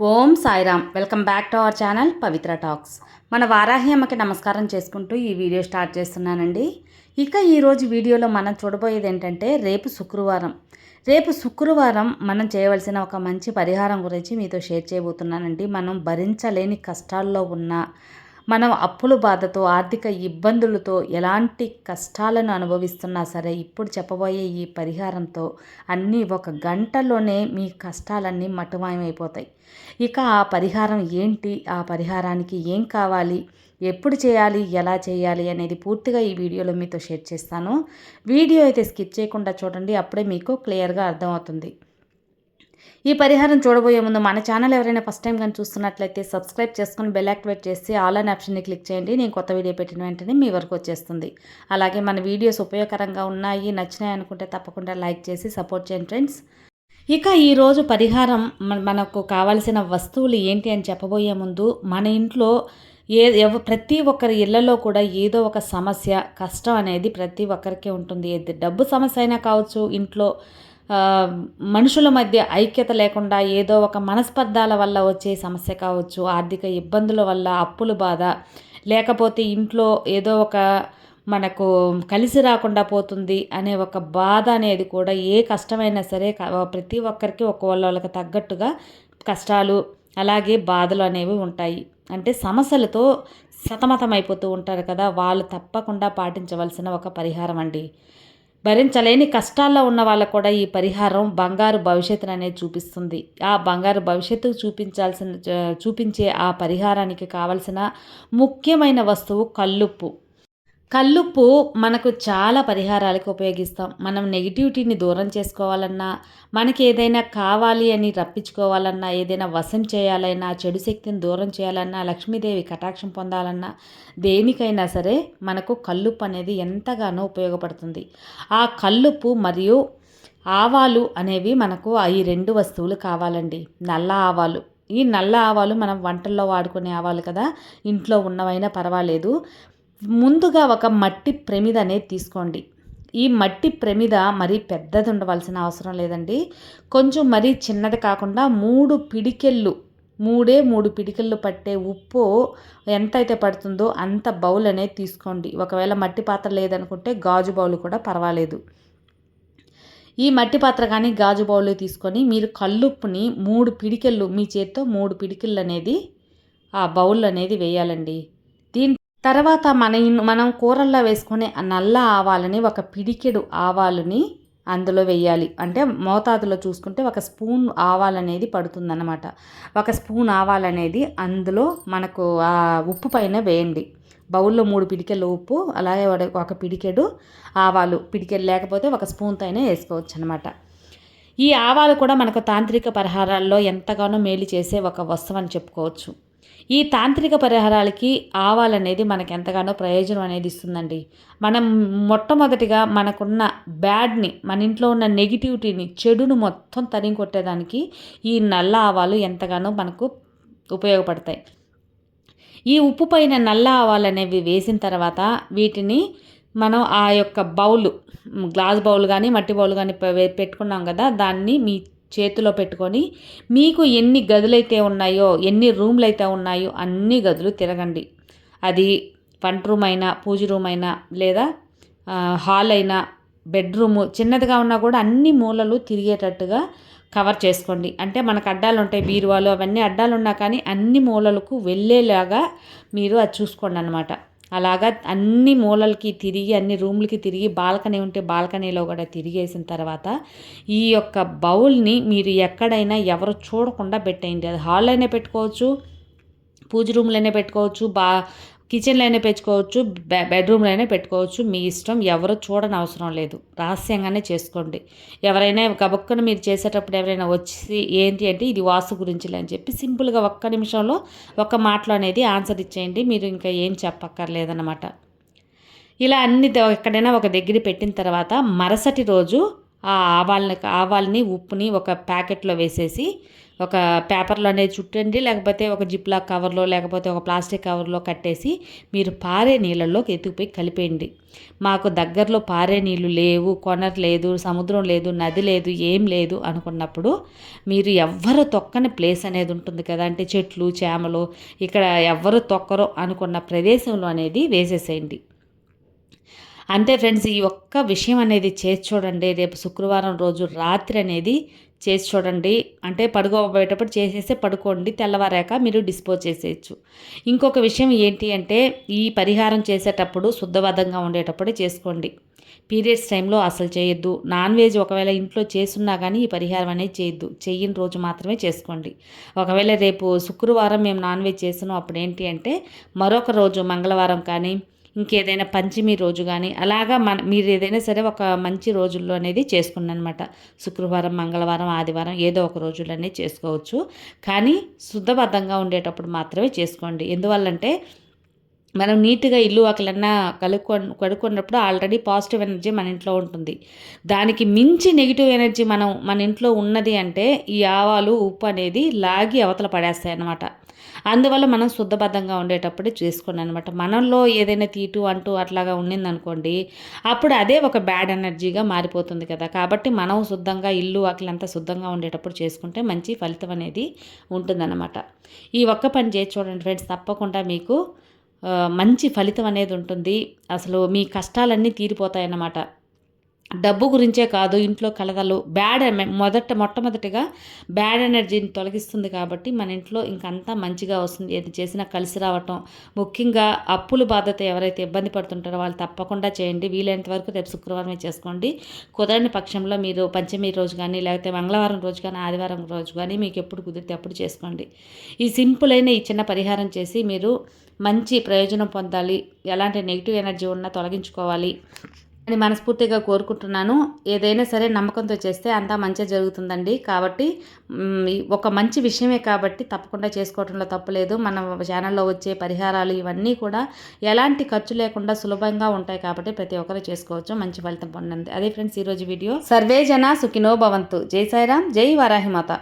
Om Sairam. Welcome back to our channel Pavitra talks. మన వారాహి అమ్మకి నమస్కారం చేసుకుంటూ ఈ వీడియో స్టార్ట్ చేస్తున్నానండి. ఇక ఈరోజు వీడియోలో మనం చూడబోయేది ఏంటంటే రేపు శుక్రవారం. రేపు శుక్రవారం మనం చేయవలసిన ఒక మంచి పరిహారం గురించి మీతో షేర్ చేయబోతున్నానండి. మనం భరించలేని కష్టాల్లో ఉన్న మనం అప్పుల బాధతో ఆర్థిక ఇబ్బందులతో ఎలాంటి కష్టాలను అనుభవిస్తున్నా సరే ఇప్పుడు చెప్పబోయే ఈ పరిహారంతో అన్నీ ఒక గంటలోనే మీ కష్టాలన్నీ మటుమాయమైపోతాయి. ఇక ఆ పరిహారం ఏంటి? ఆ పరిహారానికి ఏం కావాలి? ఎప్పుడు చేయాలి? ఎలా చేయాలి? అనేది పూర్తిగా ఈ వీడియోలో మీతో షేర్ చేస్తాను. వీడియో అయితే స్కిప్ చేయకుండా చూడండి అప్పుడే మీకు క్లియర్గా అర్థమవుతుంది. ఈ పరిహారం చూడబోయే ముందు మన ఛానల్ ఎవరైనా ఫస్ట్ టైం కానీ చూస్తున్నట్లయితే సబ్స్క్రైబ్ చేసుకుని బెల్ యాక్టివేట్ చేసి ఆల్ అన్ ఆప్షన్ని క్లిక్ చేయండి. నేను కొత్త వీడియో పెట్టిన వెంటనే మీ వరకు వచ్చేస్తుంది. అలాగే మన వీడియోస్ ఉపయోగకరంగా ఉన్నాయి నచ్చినాయి అనుకుంటే తప్పకుండా లైక్ చేసి సపోర్ట్ చేయండి ఫ్రెండ్స్. ఇక ఈరోజు పరిహారం మనకు కావాల్సిన వస్తువులు ఏంటి అని చెప్పబోయే ముందు మన ఇంట్లో ఏ ఎవ ప్రతి ఒక్కరి ఇళ్ళలో కూడా ఏదో ఒక సమస్య కష్టం అనేది ప్రతి ఒక్కరికి ఉంటుంది. డబ్బు సమస్య అయినా కావచ్చు ఇంట్లో మనుషుల మధ్య ఐక్యత లేకుండా ఏదో ఒక మనస్పర్ధాల వల్ల వచ్చే సమస్య కావచ్చు ఆర్థిక ఇబ్బందుల వల్ల అప్పుల బాధ లేకపోతే ఇంట్లో ఏదో ఒక మనకు కలిసి రాకుండా పోతుంది అనే ఒక బాధ అనేది కూడా ఏ కష్టమైనా సరే ప్రతి ఒక్కరికి ఒక వాళ్ళకి తగ్గట్టుగా కష్టాలు అలాగే బాధలు అనేవి ఉంటాయి. అంటే సమస్యలతో సతమతమైపోతూ ఉంటారు కదా వాళ్ళు తప్పకుండా పాటించవలసిన ఒక పరిహారం అండి. భరించలేని కష్టాల్లో ఉన్న వాళ్ళకు కూడా ఈ పరిహారం బంగారు భవిష్యత్తును అనేది చూపిస్తుంది. ఆ బంగారు భవిష్యత్తు చూపించాల్సిన చూపించే ఆ పరిహారానికి కావలసిన ముఖ్యమైన వస్తువు కల్లుప్పు. కల్లుప్పు మనకు చాలా పరిహారాలకు ఉపయోగిస్తాం. మనం నెగిటివిటీని దూరం చేసుకోవాలన్నా మనకి ఏదైనా కావాలి అని రప్పించుకోవాలన్నా ఏదైనా వశం చేయాలన్నా చెడు శక్తిని దూరం చేయాలన్నా లక్ష్మీదేవి కటాక్షం పొందాలన్నా దేనికైనా సరే మనకు కల్లుప్పు అనేది ఎంతగానో ఉపయోగపడుతుంది. ఆ కల్లుప్పు మరియు ఆవాలు అనేవి మనకు ఈ రెండు వస్తువులు కావాలండి. నల్ల ఆవాలు. ఈ నల్ల ఆవాలు మనం వంటల్లో వాడుకునే ఆవాలు కదా. ఇంట్లో ఉన్నవైనా పర్వాలేదు. ముందుగా ఒక మట్టి ప్రమిద అనేది తీసుకోండి. ఈ మట్టి ప్రమిద మరీ పెద్దది ఉండవలసిన అవసరం లేదండి. కొంచెం మరీ చిన్నది కాకుండా మూడు పిడికెళ్ళు మూడే మూడు పిడికెళ్ళు పట్టే ఉప్పు ఎంత అయితే పడుతుందో అంత బౌల్ అనేది తీసుకోండి. ఒకవేళ మట్టి పాత్ర లేదనుకుంటే గాజు బౌల్ కూడా పర్వాలేదు. ఈ మట్టి పాత్ర కానీ గాజు బౌల్ తీసుకొని మీరు కల్లుప్పుని మూడు పిడికెళ్ళు మీ చేత్తో మూడు పిడికిళ్ళు అనేది ఆ బౌల్ అనేది వేయాలండి. తర్వాత మన మనం కూరల్లో వేసుకునే నల్ల ఆవాలని ఒక పిడికెడు ఆవాలని అందులో వేయాలి. అంటే మోతాదులో చూసుకుంటే ఒక స్పూన్ ఆవాలనేది పడుతుందన్నమాట. ఒక స్పూన్ ఆవాలనేది అందులో మనకు ఆ ఉప్పు పైన వేయండి. బౌల్లో మూడు పిడికెలు ఉప్పు అలాగే ఒక పిడికెడు ఆవాలు. పిడికెడు లేకపోతే ఒక స్పూన్తో అయినా వేసుకోవచ్చు అనమాట ఈ ఆవాలు కూడా మనకు తాంత్రిక పరిహారాల్లో ఎంతగానో మేలు చేసే ఒక వస్తువు అని చెప్పుకోవచ్చు. ఈ తాంత్రిక పరిహారాలకి ఆవాలనేది మనకు ఎంతగానో ప్రయోజనం అనేది ఇస్తుందండి. మనం మొట్టమొదటిగా మనకున్న బ్యాడ్ని మన ఇంట్లో ఉన్న నెగిటివిటీని చెడును మొత్తం తరిగి కొట్టేదానికి ఈ నల్ల ఆవాలు ఎంతగానో మనకు ఉపయోగపడతాయి. ఈ ఉప్పు పైన నల్ల ఆవాలు అనేవి వేసిన తర్వాత వీటిని మనం ఆ యొక్క బౌల్ గ్లాస్ బౌల్ కానీ మట్టి బౌల్ కానీ పెట్టుకున్నాం కదా దాన్ని మీ చేతిలో పెట్టుకొని మీకు ఎన్ని గదులైతే ఉన్నాయో ఎన్ని రూమ్లు అయితే ఉన్నాయో అన్ని గదులు తిరగండి. అది వంట రూమ్ అయినా పూజ రూమ్ అయినా లేదా హాల్ అయినా బెడ్రూము చిన్నదిగా ఉన్నా కూడా అన్ని మూలలు తిరిగేటట్టుగా కవర్ చేసుకోండి. అంటే మనకు అడ్డాలు ఉంటాయి బీరువాలు అవన్నీ అడ్డాలు ఉన్నా కానీ అన్ని మూలలకు వెళ్ళేలాగా మీరు అది చూసుకోండి అనమాట అలాగా అన్ని మూలలకి తిరిగి అన్ని రూమ్లకి తిరిగి బాల్కనీ ఉంటే బాల్కనీలో కూడా తిరిగేసిన తర్వాత ఈ యొక్క బౌల్ని మీరు ఎక్కడైనా ఎవరు చూడకుండా పెట్టేయండి. అది హాల్లోనే పెట్టుకోవచ్చు పూజ రూమ్లోనే పెట్టుకోవచ్చు బా కిచెన్లోనే బెడ్రూమ్లో బెడ్రూమ్లోనే పెట్టుకోవచ్చు. మీ ఇష్టం ఎవరు చూడని అవసరం లేదు. రహస్యంగానే చేసుకోండి. ఎవరైనా గబక్కన మీరు చేసేటప్పుడు ఎవరైనా వచ్చి ఏంటి అంటే ఇది వాసు గురించి అని చెప్పి సింపుల్గా ఒక్క నిమిషంలో ఒక్క మాటలో అనేది ఆన్సర్ ఇచ్చేయండి. మీరు ఇంకా ఏం చెప్పక్కర్లేదన్నమాట. ఇలా అన్ని ఎక్కడైనా ఒక దగ్గర పెట్టిన తర్వాత మరుసటి రోజు ఆ ఆవాలని ఆవాల్ని ఉప్పుని ఒక ప్యాకెట్లో వేసేసి ఒక పేపర్లో అనేది చుట్టండి లేకపోతే ఒక జిప్లా కవర్లో లేకపోతే ఒక ప్లాస్టిక్ కవర్లో కట్టేసి మీరు పారే నీళ్ళల్లోకి ఎత్తుకుపోయి కలిపేయండి. మాకు దగ్గరలో పారే నీళ్ళు లేవు కొనరు లేదు సముద్రం లేదు నది లేదు ఏం లేదు అనుకున్నప్పుడు మీరు ఎవ్వరు తొక్కని ప్లేస్ అనేది ఉంటుంది కదా అంటే చెట్లు చేమలు ఇక్కడ ఎవ్వరు తొక్కరో అనుకున్న ప్రదేశంలో అనేది వేసేసేయండి. అంతే ఫ్రెండ్స్ ఈ ఒక్క విషయం అనేది చేసి చూడండి. రేపు శుక్రవారం రోజు రాత్రి అనేది చేసి చూడండి. అంటే పడుకోబోయేటప్పుడు చేసేస్తే పడుకోండి. తెల్లవారాక మీరు డిస్పోజ్ చేసేయచ్చు. ఇంకొక విషయం ఏంటి అంటే ఈ పరిహారం చేసేటప్పుడు శుద్ధబద్ధంగా ఉండేటప్పుడే చేసుకోండి. పీరియడ్స్ టైంలో అసలు చేయొద్దు. నాన్ వెజ్ ఒకవేళ ఇంట్లో చేసున్నా కానీ ఈ పరిహారం అనేది చేయొద్దు. చెయ్యని రోజు మాత్రమే చేసుకోండి. ఒకవేళ రేపు శుక్రవారం మేము నాన్ వెజ్ చేస్తున్నాం అప్పుడు ఏంటి అంటే మరొక రోజు మంగళవారం కానీ ఇంకేదైనా పంచమి రోజు కానీ అలాగా మన మీరు ఏదైనా సరే ఒక మంచి రోజుల్లో అనేది చేసుకున్నాను అనమాట శుక్రవారం మంగళవారం ఆదివారం ఏదో ఒక రోజులు అనేది చేసుకోవచ్చు. కానీ శుద్ధబద్ధంగా ఉండేటప్పుడు మాత్రమే చేసుకోండి. ఎందువల్లంటే మనం నీట్గా ఇల్లు అక్కలన్నా కలుక్కొ కడుక్కున్నప్పుడు ఆల్రెడీ పాజిటివ్ ఎనర్జీ మన ఇంట్లో ఉంటుంది. దానికి మించి నెగిటివ్ ఎనర్జీ మనం మన ఇంట్లో ఉన్నది అంటే ఈ ఆవాలు ఉప్పు అనేది లాగి అవతల పడేస్తాయి అన్నమాట అందువల్ల మనం శుద్ధబద్ధంగా ఉండేటప్పుడు చేసుకోండి అనమాట మనలో ఏదైనా తీటు అంటూ అట్లాగా ఉండిందనుకోండి అప్పుడు అదే ఒక బ్యాడ్ ఎనర్జీగా మారిపోతుంది కదా. కాబట్టి మనం శుద్ధంగా ఇల్లు అట్లంతా శుద్ధంగా ఉండేటప్పుడు చేసుకుంటే మంచి ఫలితం అనేది ఉంటుందన్నమాట. ఈ ఒక్క పని చేసి చూడండి ఫ్రెండ్స్ తప్పకుండా మీకు మంచి ఫలితం అనేది ఉంటుంది. అసలు మీ కష్టాలన్నీ తీరిపోతాయి అన్నమాట డబ్బు గురించే కాదు ఇంట్లో కలదలు బ్యాడ్ మొదట మొట్టమొదటిగా బ్యాడ్ ఎనర్జీని తొలగిస్తుంది కాబట్టి మన ఇంట్లో ఇంకంతా మంచిగా వస్తుంది. ఏది చేసినా కలిసి రావటం ముఖ్యంగా అప్పులు బాధ్యత ఎవరైతే ఇబ్బంది పడుతుంటారో వాళ్ళు తప్పకుండా చేయండి. వీలైనంత వరకు రేపు శుక్రవారమే చేసుకోండి. కుదరని పక్షంలో మీరు పంచమి రోజు కానీ లేకపోతే మంగళవారం రోజు కానీ ఆదివారం రోజు కానీ మీకు ఎప్పుడు కుదిరితే అప్పుడు చేసుకోండి. ఈ సింపుల్ అయిన ఈ చిన్న పరిహారం చేసి మీరు మంచి ప్రయోజనం పొందాలి. ఎలాంటి నెగిటివ్ ఎనర్జీ ఉన్నా తొలగించుకోవాలి. అని మనస్ఫూర్తిగా కోరుకుంటున్నాను. ఏదైనా సరే నమ్మకంతో చేస్తే అంతా మంచిగా జరుగుతుందండి. కాబట్టి ఒక మంచి విషయమే కాబట్టి తప్పకుండా చేసుకోవడంలో తప్పలేదు మన ఛానల్లో వచ్చే పరిహారాలు ఇవన్నీ కూడా ఎలాంటి ఖర్చు లేకుండా సులభంగా ఉంటాయి కాబట్టి ప్రతి ఒక్కరు చేసుకోవచ్చు. మంచి ఫలితం పొందండి. అదే ఫ్రెండ్స్ ఈరోజు వీడియో. సర్వేజన సుఖినో భవంతు. జై సాయిరామ్ జై వారాహిమాత.